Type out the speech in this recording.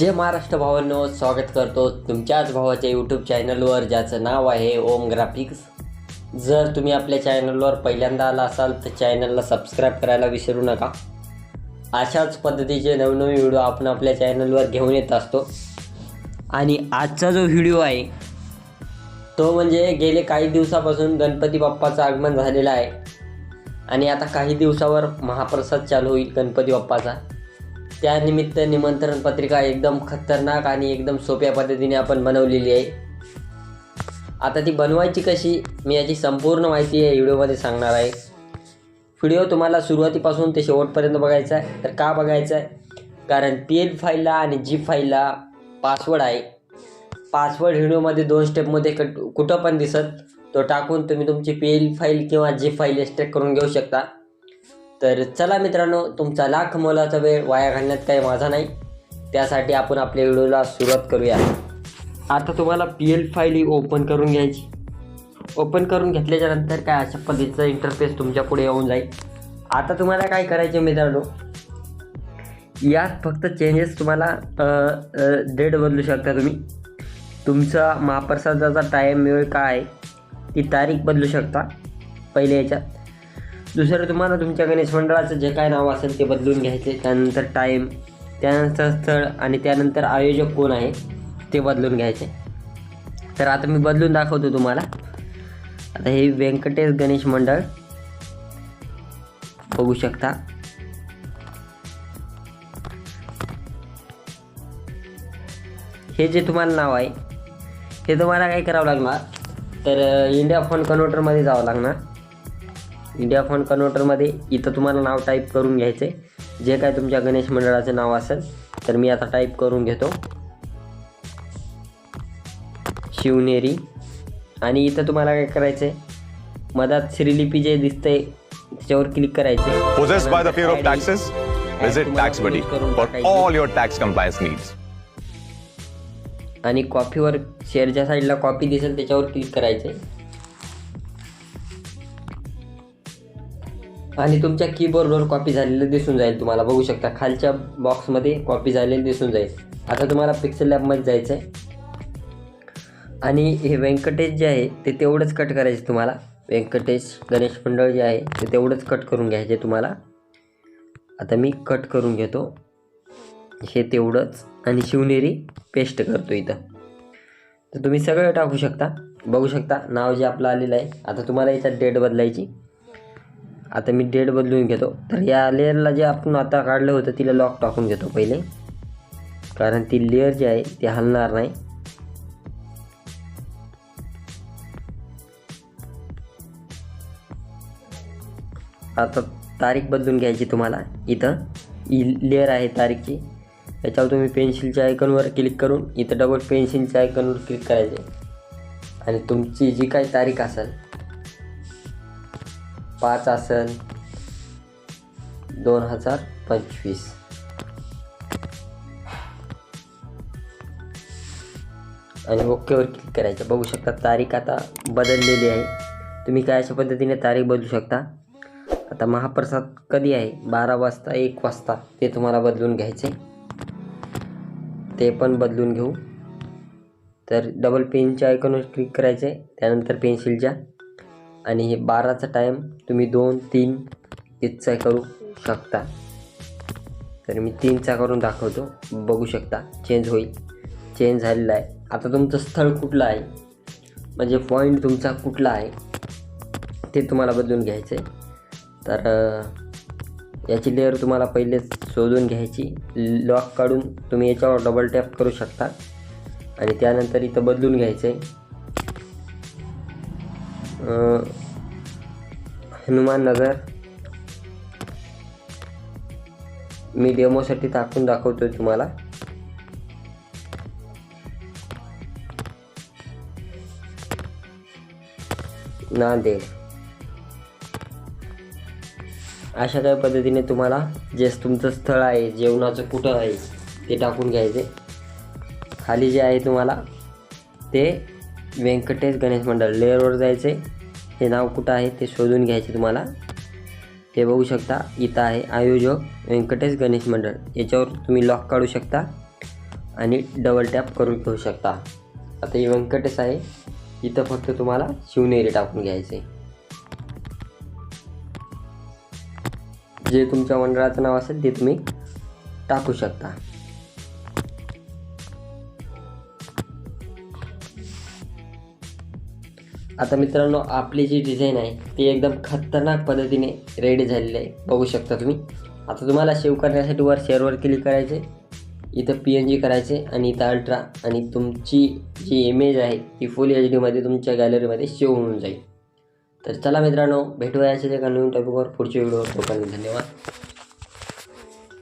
जय महाराष्ट्र भावांनो स्वागत करतो तुमच्याच भावाच्या यूट्यूब चॅनलवर ज्याचं नाव आहे ओम ग्राफिक्स. जर तुम्ही आपल्या चॅनलवर पहिल्यांदा आला असाल तर चॅनलला सबस्क्राईब करायला विसरू नका. अशाच पद्धतीचे नवनवीन व्हिडिओ आपण आपल्या चॅनलवर घेऊन येत असतो. आणि आजचा जो व्हिडिओ आहे तो म्हणजे गेले काही दिवसापासून गणपती बाप्पाचं आगमन झालेलं आहे. आणि आता काही दिवसावर महाप्रसाद चालू होईल गणपती बाप्पाचा. त्यानिमित्त निमंत्रण पत्रिका एकदम खतरनाक आणि एकदम सोप्या पद्धतीने आपण बनवलेली आहे. आता ती बनवायची कशी मी याची संपूर्ण माहिती या व्हिडिओमध्ये सांगणार आहे. व्हिडिओ तुम्हाला सुरुवातीपासून ते शेवटपर्यंत बघायचा आहे. तर का बघायचं आहे? कारण पी एल फाईलला आणि जी फाईलला पासवर्ड आहे. पासवर्ड व्हिडिओमध्ये दोन स्टेपमध्ये कट कुठं पण दिसत तो टाकून तुम्ही तुमची पी एल फाईल किंवा जी फाईल एक्स्ट्रॅक्ट करून घेऊ शकता. तर चला मित्रांनो तुमचा लाख मोलाचा वेळ वाया घालण्यात काही माझा नाही. त्यासाठी आपण आपल्या व्हिडिओला सुरुवात करूया. आता तुम्हाला पी एल फाईल ही ओपन करून घ्यायची. ओपन करून घेतल्याच्या नंतर काय अशा पद्धतीचा इंटरफेस तुमच्यापुढे येऊन जाईल. आता तुम्हाला काय करायचे मित्रांनो? यात फक्त चेंजेस तुम्हाला डेट बदलू शकता तुम्ही. तुमचा महाप्रसादाचा टाईम वेळ काय आहे ती तारीख बदलू शकता पहिले याच्यात. दुसरं तुम्हाला तुमच्या गणेश मंडळाचं जे काय नाव असेल ते बदलून घ्यायचे. त्यानंतर टाईम त्यानंतर स्थळ आणि त्यानंतर आयोजक कोण आहे ते बदलून घ्यायचे. तर आता मी बदलून दाखवतो तुम्हाला. आता हे व्यंकटेश गणेश मंडळ. बघू शकता. हे जे तुम्हाला नाव आहे हे तुम्हाला काय करावं लागणार? तर इंडिया फोन कन्व्हर्टरमध्ये जावं लागणार. इंडिया फोन कन्व्हर्टरमध्ये इथं तुम्हाला नाव टाईप करून घ्यायचं. आहे जे काय तुमच्या गणेश मंडळाचं नाव असेल तर मी आता टाईप करून घेतो. शिवनेरी. आणि इथं तुम्हाला काय करायचं आहे मधात श्रीलिपी जे दिसतंय त्याच्यावर क्लिक करायचे. आणि कॉफीवर शेअरच्या साईडला कॉपी दिसेल त्याच्यावर क्लिक करायचे. आणि तुमच्या कीबोर्डवर कॉपी झालेलं दिसून जाईल. तुम्हाला बघू शकता खालच्या बॉक्समध्ये कॉपी झालेली दिसून जाईल. आता तुम्हाला पिक्सल लॅबमध्ये जायचं आहे आणि हे व्यंकटेश जे आहे ते तेवढंच कट करायचं तुम्हाला. व्यंकटेश गणेश मंडळ जे आहे ते तेवढंच कट करून घ्यायचे तुम्हाला. आता मी कट करून घेतो. हे तेवढंच. आणि शिवनेरी पेस्ट करतो इथं. तर तुम्ही सगळं टाकू शकता. बघू शकता नाव जे आपलं आलेलं आहे. आता तुम्हाला याच्यात डेट बदलायची. आता मी डेट बदलून घेतो. तर या लेअरला जे आपण आता काढलं होतं तिला लॉक टाकून घेतो पहिले. कारण ती लेअर जी आहे ती हलणार नाही. आता तारीख बदलून घ्यायची तुम्हाला इथं. ही लेअर आहे तारीखची. याच्यावर तुम्ही पेन्सिलच्या आयकॉनवर क्लिक करून इथं डबल पेन्सिलच्या आयकॉनवर क्लिक करायचे. आणि तुमची जी काही तारीख असेल पाच आसन दोन हजार पंचवीस. आणि ओकेवर क्लिक करायचं. बघू शकता तारीख आता बदललेली आहे. तुम्ही काय अशा पद्धतीने तारीख बदलू शकता? आता महाप्रसाद कधी आहे? बारा वाजता एक वाजता. ते तुम्हाला बदलून घ्यायचे. ते पण बदलून घेऊ. तर डबल पेनच्या आयकॉनवर क्लिक करायचे. त्यानंतर पेन्सिलच्या आणि हे बाराचा टाईम तुम्ही दोन तीन इथचा करू शकता. तर मी तीनचा करून दाखवतो. बघू शकता चेंज होईल. चेंज झालेला आहे. आता तुमचं स्थळ कुठलं आहे? म्हणजे पॉईंट तुमचा कुठला आहे? ते तुम्हाला बदलून घ्यायचं आहे तर याची लेअर तुम्हाला पहिलेच शोधून घ्यायची. लॉक काढून तुम्ही याच्यावर डबल टॅप करू शकता. आणि त्यानंतर इथं बदलून घ्यायचं आहे हनुमान नगर. मी डेमोसाठी टाकून दाखवतोय तुम्हाला. नांदेड. अशा काही पद्धतीने तुम्हाला जे तुमचं स्थळ आहे जेवणाचं कुठं आहे ते टाकून घ्यायचे. खाली जे आहे तुम्हाला ते व्यंकटेश गणेश मंडळ. लेअरवर जायचे हे नाव कुठं आहे ते शोधून घ्यायचे तुम्हाला. हे बघू शकता इथं आहे आयोजक व्यंकटेश गणेश मंडळ. याच्यावर तुम्ही लॉक काढू शकता आणि डबल टॅप करून घेऊ शकता. आता हे व्यंकटेश आहे. इथं फक्त तुम्हाला शिवनेरी टाकून घ्यायचे जे तुमच्या मंडळाचं नाव असेल ते तुम्ही टाकू शकता. आता मित्रांनो आपली जी डिझाईन आहे ती एकदम खतरनाक पद्धतीने रेडी झालेली आहे. बघू शकता तुम्ही. आता तुम्हाला सेव्ह करण्यासाठी वर शेअरवर क्लिक करायचे. इथं पी एन जी करायचे आणि इथं अल्ट्रा आणि तुमची जी इमेज आहे ती फुल एच डीमध्ये तुमच्या गॅलरीमध्ये सेव्ह होऊन जाईल. तर चला मित्रांनो भेटूया एका नवीन टॉपिकवर पुढच्या व्हिडिओवर लोकांनी धन्यवाद.